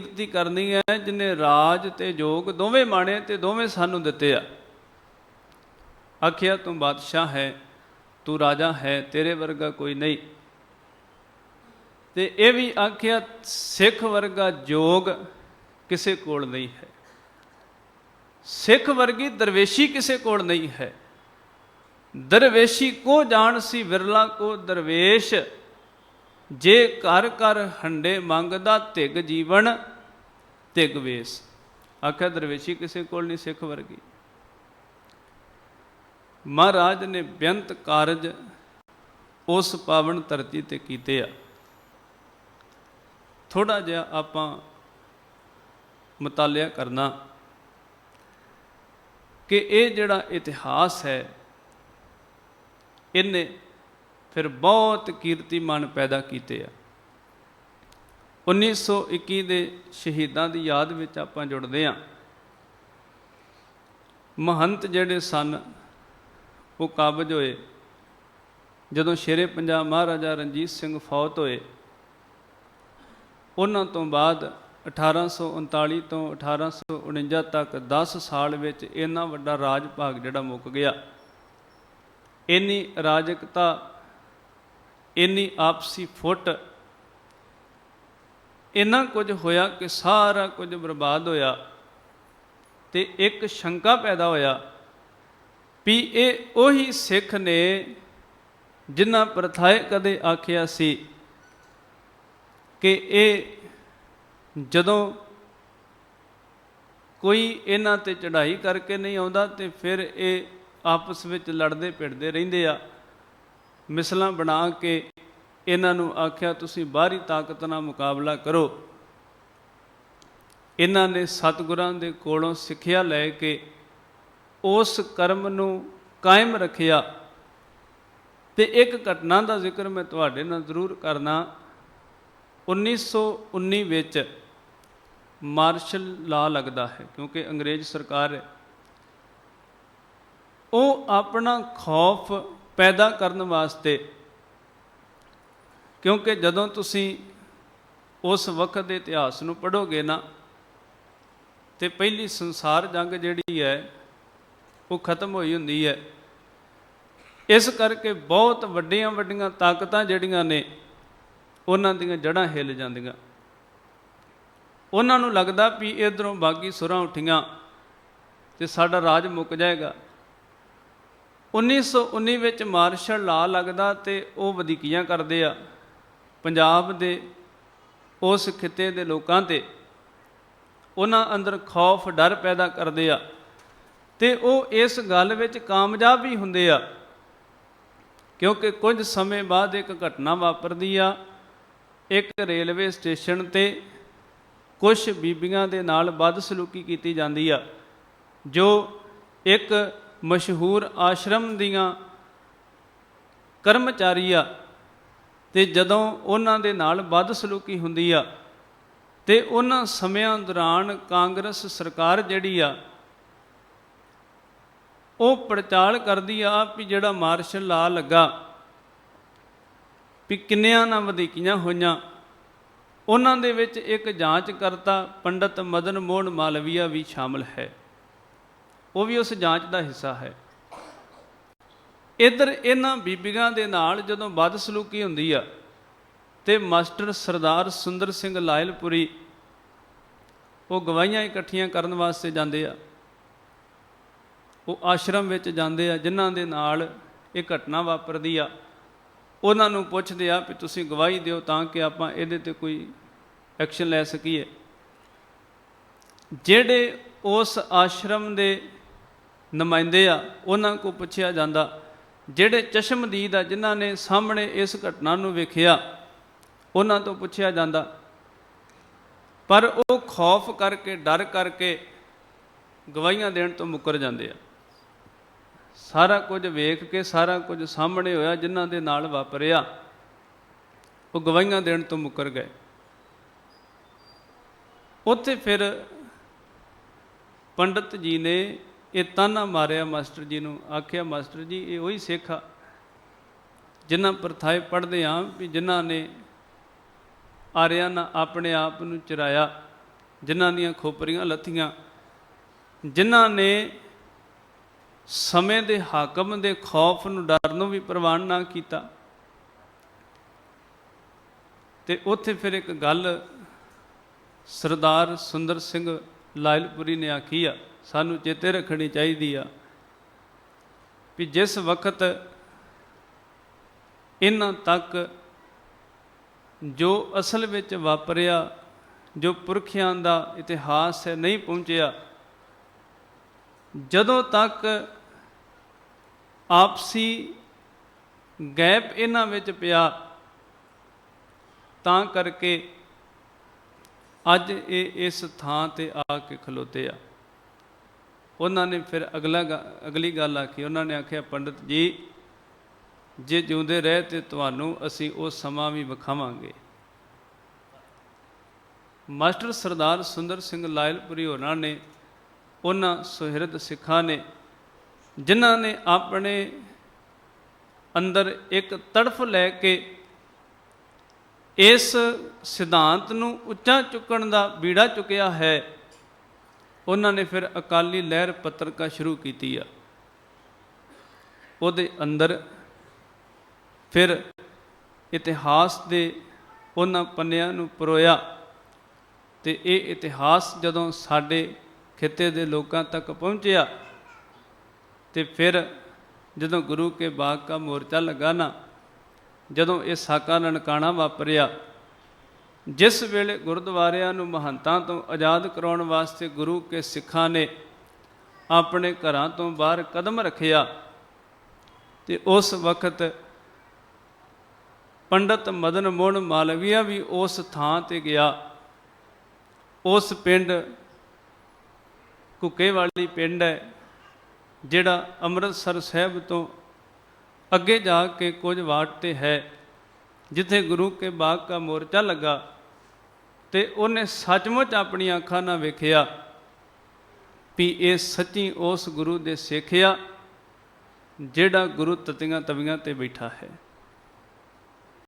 ਕੀਰਤੀ ਕਰਨੀ ਹੈ, ਜਿਨੇ ਰਾਜ ਤੇ ਜੋਗ ਦੋਵੇਂ ਮਾਣੇ ਤੇ ਦੋਵੇਂ ਸਾਨੂੰ ਦਿੱਤੇ ਆ। ਆਖਿਆ, ਤੂੰ ਬਾਦਸ਼ਾਹ ਹੈ, ਤੂੰ ਰਾਜਾ ਹੈ, ਤੇਰੇ ਵਰਗਾ ਕੋਈ ਨਹੀਂ। ਤੇ ਇਹ ਵੀ ਆਖਿਆ, ਸਿੱਖ ਵਰਗਾ ਜੋਗ ਕਿਸੇ ਕੋਲ ਨਹੀਂ ਹੈ। ਸਿੱਖ ਵਰਗੀ ਦਰਵੇਸ਼ੀ ਕਿਸੇ ਕੋਲ ਨਹੀਂ ਹੈ। ਦਰਵੇਸ਼ੀ ਕੋ ਜਾਣ ਸੀ ਵਿਰਲਾ, ਕੋ ਦਰਵੇਸ਼ ਜੇ ਘਰ ਘਰ ਹੰਡੇ ਮੰਗਦਾ ਧਿਗ ਜੀਵਨ, ਧਿਗ ਵੇਸ। ਆਖਿਆ ਦਰਵੇਸ਼ੀ ਕਿਸੇ ਕੋਲ ਨਹੀਂ ਸਿੱਖ ਵਰਗੀ। ਮਹਾਰਾਜ ਨੇ ਬੇਅੰਤ ਕਾਰਜ ਉਸ ਪਾਵਨ ਧਰਤੀ ਤੇ ਕੀਤੇ ਆ। ਥੋੜਾ ਜਿਹਾ ਆਪਾਂ ਮਤਾਲਿਆ ਕਰਨਾ ਕਿ ਇਹ ਜਿਹੜਾ ਇਤਿਹਾਸ ਹੈ, ਇਹਨੇ ਫਿਰ ਬਹੁਤ ਕੀਰਤੀਮਾਨ ਪੈਦਾ ਕੀਤੇ ਆ। 1921 ਦੇ ਸ਼ਹੀਦਾਂ ਦੀ ਯਾਦ ਵਿੱਚ ਆਪਾਂ ਜੁੜਦੇ ਆ ਮਹੰਤ ਜਿਹੜੇ ਸਨ, ਉਹ ਕਾਬਜ ਹੋਏ। ਜਦੋਂ ਸ਼ੇਰੇ ਪੰਜਾਬ ਮਹਾਰਾਜਾ ਰਣਜੀਤ ਸਿੰਘ ਫੌਤ ਹੋਏ, ਉਹਨਾਂ ਤੋਂ ਬਾਅਦ 1839 ਤੋਂ 1849 ਤੱਕ 10 ਸਾਲ ਵਿੱਚ ਇੰਨਾ ਵੱਡਾ ਰਾਜ ਭਾਗ ਜਿਹੜਾ ਮੁੱਕ ਗਿਆ। ਇੰਨੀ ਰਾਜਕਤਾ ਇੰਨੀ ਆਪਸੀ ਫੁੱਟ। ਇੰਨਾ ਕੁਝ ਹੋਇਆ ਕਿ ਸਾਰਾ ਕੁਝ ਬਰਬਾਦ ਹੋਇਆ ਤੇ ਇੱਕ ਸ਼ੰਕਾ ਪੈਦਾ ਹੋਇਆ ਵੀ ਇਹ ਉਹੀ ਸਿੱਖ ਨੇ ਜਿਨ੍ਹਾਂ ਪ੍ਰਥਾਏ ਕਦੇ ਆਖਿਆ ਸੀ ਕਿ ਇਹ ਜਦੋਂ ਕੋਈ ਇਹਨਾਂ ਤੇ ਚੜ੍ਹਾਈ ਕਰਕੇ ਨਹੀਂ ਆਉਂਦਾ ਤੇ ਫਿਰ ਇਹ ਆਪਸ ਵਿੱਚ ਲੜਦੇ ਭਿੜਦੇ ਰਹਿੰਦੇ ਆ। ਮਿਸਲਾਂ ਬਣਾ ਕੇ ਇਹਨਾਂ ਨੂੰ ਆਖਿਆ, ਤੁਸੀਂ ਬਾਹਰੀ ਤਾਕਤ ਨਾਲ ਮੁਕਾਬਲਾ ਕਰੋ। ਇਹਨਾਂ ਨੇ ਸਤਿਗੁਰਾਂ ਦੇ ਕੋਲੋਂ ਸਿੱਖਿਆ ਲੈ ਕੇ ਉਸ ਕਰਮ ਨੂੰ ਕਾਇਮ ਰੱਖਿਆ। ਤੇ ਇੱਕ ਘਟਨਾ ਦਾ ਜ਼ਿਕਰ ਮੈਂ ਤੁਹਾਡੇ ਨਾਲ ਜ਼ਰੂਰ ਕਰਨਾ। 1919 ਵਿੱਚ ਮਾਰਸ਼ਲ ਲਾ ਲੱਗਦਾ ਹੈ, ਕਿਉਂਕਿ ਅੰਗਰੇਜ਼ ਸਰਕਾਰ ਉਹ ਆਪਣਾ ਖੌਫ ਪੈਦਾ ਕਰਨ ਵਾਸਤੇ। ਕਿਉਂਕਿ ਜਦੋਂ ਤੁਸੀਂ ਉਸ ਵਕਤ ਦੇ ਇਤਿਹਾਸ ਨੂੰ ਪੜ੍ਹੋਗੇ ਨਾ, ਤੇ ਪਹਿਲੀ ਸੰਸਾਰ ਜੰਗ ਜਿਹੜੀ ਹੈ, ਉਹ ਖਤਮ ਹੋਈ ਹੁੰਦੀ ਹੈ। ਇਸ ਕਰਕੇ ਬਹੁਤ ਵੱਡੀਆਂ ਵੱਡੀਆਂ ਤਾਕਤਾਂ ਜਿਹੜੀਆਂ ਨੇ, ਉਹਨਾਂ ਦੀਆਂ ਜੜਾਂ ਹਿੱਲ ਜਾਂਦੀਆਂ। ਉਹਨਾਂ ਨੂੰ ਲੱਗਦਾ ਵੀ ਇਧਰੋਂ ਬਾਗੀ ਸੁਰਾਂ ਉੱਠੀਆਂ, ਤੇ ਸਾਡਾ ਰਾਜ ਮੁੱਕ ਜਾਏਗਾ। 1919 ਵਿੱਚ ਮਾਰਸ਼ਲ ਲਾ ਲੱਗਦਾ ਤੇ ਉਹ ਵਧੀਕੀਆਂ ਕਰਦੇ ਆ ਪੰਜਾਬ ਦੇ ਉਸ ਖਿੱਤੇ ਦੇ ਲੋਕਾਂ ਤੇ। ਉਹਨਾਂ ਅੰਦਰ ਖੌਫ, ਡਰ ਪੈਦਾ ਕਰਦੇ ਆ ਤੇ ਉਹ ਇਸ ਗੱਲ ਵਿੱਚ ਕਾਮਯਾਬ ਵੀ ਹੁੰਦੇ ਆ ਕਿਉਂਕਿ ਕੁਝ ਸਮੇਂ ਬਾਅਦ ਇੱਕ ਘਟਨਾ ਵਾਪਰਦੀ ਆ। ਇੱਕ ਰੇਲਵੇ ਸਟੇਸ਼ਨ ਤੇ ਕੁਝ ਬੀਬੀਆਂ ਦੇ ਨਾਲ ਬਦਸਲੂਕੀ ਕੀਤੀ ਜਾਂਦੀ ਆ, ਜੋ ਇੱਕ ਮਸ਼ਹੂਰ ਆਸ਼ਰਮ ਦੀਆਂ ਕਰਮਚਾਰੀ ਆ ਤੇ ਜਦੋਂ ਉਹਨਾਂ ਦੇ ਨਾਲ ਬਦਸਲੂਕੀ ਹੁੰਦੀ ਆ ਤੇ ਉਹਨਾਂ ਸਮਿਆਂ ਦੌਰਾਨ ਕਾਂਗਰਸ ਸਰਕਾਰ ਜਿਹੜੀ ਆ, ਉਹ ਪੜਤਾਲ ਕਰਦੀ ਆ ਵੀ ਜਿਹੜਾ ਮਾਰਸ਼ਲ ਲਾ ਲੱਗਾ ਵੀ ਕਿੰਨਿਆਂ ਨਾਲ ਵਧੀਕੀਆਂ ਹੋਈਆਂ। ਉਹਨਾਂ ਦੇ ਵਿੱਚ ਇੱਕ ਜਾਂਚ ਕਰਤਾ ਪੰਡਤ ਮਦਨ ਮੋਹਨ ਮਾਲਵੀਆ ਵੀ ਸ਼ਾਮਲ ਹੈ। ਉਹ ਵੀ ਉਸ ਜਾਂਚ ਦਾ ਹਿੱਸਾ ਹੈ। ਇਧਰ ਇਹਨਾਂ ਬੀਬੀਆਂ ਦੇ ਨਾਲ ਜਦੋਂ ਬਦਸਲੂਕੀ ਹੁੰਦੀ ਆ, ਤੇ ਮਾਸਟਰ ਸਰਦਾਰ ਸੁੰਦਰ ਸਿੰਘ ਲਾਇਲਪੁਰੀ ਉਹ ਗਵਾਹੀਆਂ ਇਕੱਠੀਆਂ ਕਰਨ ਵਾਸਤੇ ਜਾਂਦੇ ਆ। ਉਹ ਆਸ਼ਰਮ ਵਿੱਚ ਜਾਂਦੇ ਆ, ਜਿਨ੍ਹਾਂ ਦੇ ਨਾਲ ਇਹ ਘਟਨਾ ਵਾਪਰਦੀ ਆ। ਉਹਨਾਂ ਨੂੰ ਪੁੱਛਦੇ ਆ ਵੀ ਤੁਸੀਂ ਗਵਾਹੀ ਦਿਓ ਤਾਂ ਕਿ ਆਪਾਂ ਇਹਦੇ ਤੇ ਕੋਈ ਐਕਸ਼ਨ ਲੈ ਸਕੀਏ। ਜਿਹੜੇ ਉਸ ਆਸ਼ਰਮ ਦੇ ਨੁਮਾਇੰਦੇ ਆ, ਉਹਨਾਂ ਕੋ ਪੁੱਛਿਆ ਜਾਂਦਾ, ਜਿਹੜੇ ਚਸ਼ਮਦੀਦ ਆ, ਜਿਨ੍ਹਾਂ ਨੇ ਸਾਹਮਣੇ ਇਸ ਘਟਨਾ ਨੂੰ ਵੇਖਿਆ, ਉਹਨਾਂ ਤੋਂ ਪੁੱਛਿਆ ਜਾਂਦਾ, ਪਰ ਉਹ ਖੌਫ ਕਰਕੇ, ਡਰ ਕਰਕੇ ਗਵਾਹੀਆਂ ਦੇਣ ਤੋਂ ਮੁੱਕਰ ਜਾਂਦੇ ਆ। ਸਾਰਾ ਕੁਝ ਵੇਖ ਕੇ, ਸਾਰਾ ਕੁਝ ਸਾਹਮਣੇ ਹੋਇਆ, ਜਿਨ੍ਹਾਂ ਦੇ ਨਾਲ ਵਾਪਰਿਆ, ਉਹ ਗਵਾਹੀਆਂ ਦੇਣ ਤੋਂ ਮੁੱਕਰ ਗਏ। ਉੱਥੇ ਫਿਰ ਪੰਡਤ ਜੀ ਨੇ ਇਹ ਤਾਨਾ ਮਾਰਿਆ ਮਾਸਟਰ ਜੀ ਨੂੰ, ਆਖਿਆ, ਮਾਸਟਰ ਜੀ, ਇਹ ਉਹੀ ਸਿੱਖ ਆ ਜਿਨ੍ਹਾਂ ਪ੍ਰਥਾਏ ਪੜ੍ਹਦੇ ਆਂ ਵੀ ਜਿਨ੍ਹਾਂ ਨੇ ਆਰਿਆਂ ਨਾਲ ਆਪਣੇ ਆਪ ਨੂੰ ਚਰਾਇਆ, ਜਿਨ੍ਹਾਂ ਦੀਆਂ ਖੋਪਰੀਆਂ ਲੱਥੀਆਂ, ਜਿਨ੍ਹਾਂ ਨੇ ਸਮੇਂ ਦੇ ਹਾਕਮ ਦੇ ਖੌਫ ਨੂੰ ਡਰ ਨੂੰ ਵੀ ਪ੍ਰਵਾਨ ਨਾ ਕੀਤਾ। ਤੇ ਉੱਥੇ ਫਿਰ ਇੱਕ ਗੱਲ ਸਰਦਾਰ ਸੁੰਦਰ ਸਿੰਘ ਲਾਇਲਪੁਰੀ ਨੇ ਆਖੀ ਆ ਸਾਨੂੰ ਚੇਤੇ ਰੱਖਣੀ ਚਾਹੀਦੀ ਆ ਵੀ ਜਿਸ ਵਕਤ ਇਹਨਾਂ ਤੱਕ ਜੋ ਅਸਲ ਵਿੱਚ ਵਾਪਰਿਆ, ਜੋ ਪੁਰਖਿਆਂ ਦਾ ਇਤਿਹਾਸ ਹੈ ਨਹੀਂ ਪਹੁੰਚਿਆ, ਜਦੋਂ ਤੱਕ ਆਪਸੀ ਗੈਪ ਇਹਨਾਂ ਵਿੱਚ ਪਿਆ, ਤਾਂ ਕਰਕੇ ਅੱਜ ਇਹ ਇਸ ਥਾਂ ਤੇ ਆ ਕੇ ਖਲੋਤੇ ਆ। ਉਹਨਾਂ ਨੇ ਫਿਰ ਅਗਲਾ ਗ- ਅਗਲੀ ਗੱਲ ਆਖੀ, ਉਹਨਾਂ ਨੇ ਆਖਿਆ, ਪੰਡਤ ਜੀ, ਜੇ ਜਿਉਂਦੇ ਰਹੇ ਤੇ ਤੁਹਾਨੂੰ ਅਸੀਂ ਉਹ ਸਮਾਂ ਵੀ ਵਿਖਾਵਾਂਗੇ। ਮਾਸਟਰ ਸਰਦਾਰ ਸੁੰਦਰ ਸਿੰਘ ਲਾਇਲਪੁਰੀ ਹੋਰਾਂ ਨੇ, ਉਹਨਾਂ ਸੁਹਿਰਦ ਸਿੱਖਾਂ ਨੇ, ਜਿਨ੍ਹਾਂ ਨੇ ਆਪਣੇ ਅੰਦਰ ਇੱਕ ਤੜਫ ਲੈ ਕੇ ਇਸ ਸਿਧਾਂਤ ਨੂੰ ਉੱਚਾ ਚੁੱਕਣ ਦਾ ਬੀੜਾ ਚੁੱਕਿਆ ਹੈ ਉਹਨਾਂ ਨੇ ਫਿਰ ਅਕਾਲੀ ਲਹਿਰ ਪੱਤਰਕਾ ਸ਼ੁਰੂ ਕੀਤੀ ਆ। ਉਹਦੇ ਅੰਦਰ ਫਿਰ ਇਤਿਹਾਸ ਦੇ ਉਹਨਾਂ ਪੰਨਿਆਂ ਨੂੰ ਪਰੋਇਆ ਤੇ ਇਹ ਇਤਿਹਾਸ ਜਦੋਂ ਸਾਡੇ ਖਿੱਤੇ ਦੇ ਲੋਕਾਂ ਤੱਕ ਪਹੁੰਚਿਆ ਤੇ ਫਿਰ ਜਦੋਂ ਗੁਰੂ ਕੇ ਬਾਗ ਦਾ ਮੋਰਚਾ ਲੱਗਾ ਨਾ, ਜਦੋਂ ਇਹ ਸਾਕਾ ਨਨਕਾਣਾ ਵਾਪਰਿਆ ਜਿਸ ਵੇਲੇ ਗੁਰਦੁਆਰਿਆਂ ਨੂੰ ਮਹੰਤਾਂ ਤੋਂ ਆਜ਼ਾਦ ਕਰਾਉਣ ਵਾਸਤੇ ਗੁਰੂ ਕੇ ਸਿੱਖਾਂ ਨੇ ਆਪਣੇ ਘਰਾਂ ਤੋਂ ਬਾਹਰ ਕਦਮ ਰੱਖਿਆ ਤੇ ਉਸ ਵਕਤ ਪੰਡਤ ਮਦਨ ਮੋਹਨ ਮਾਲਵੀਆ ਵੀ ਉਸ ਥਾਂ ਤੇ ਗਿਆ। ਉਸ ਪਿੰਡ ਕੁੱਕੇ ਵਾਲੀ ਪਿੰਡ ਹੈ, ਜਿਹੜਾ ਅੰਮ੍ਰਿਤਸਰ ਸਾਹਿਬ ਤੋਂ ਅੱਗੇ ਜਾ ਕੇ ਕੁਝ ਵਾਟ ਤੇ ਹੈ, ਜਿੱਥੇ ਗੁਰੂ ਕੇ ਬਾਗ ਦਾ ਮੋਰਚਾ ਲੱਗਾ। ਤੇ ਉਹਨੇ ਸੱਚਮੁੱਚ ਆਪਣੀਆਂ ਅੱਖਾਂ ਨਾਲ ਵੇਖਿਆ ਵੀ ਇਹ ਸੱਚੀ ਉਸ ਗੁਰੂ ਦੇ ਸਿੱਖਿਆ ਜਿਹੜਾ ਗੁਰੂ ਤਤੀਆਂ ਤਵੀਆਂ ਤੇ ਬੈਠਾ ਹੈ।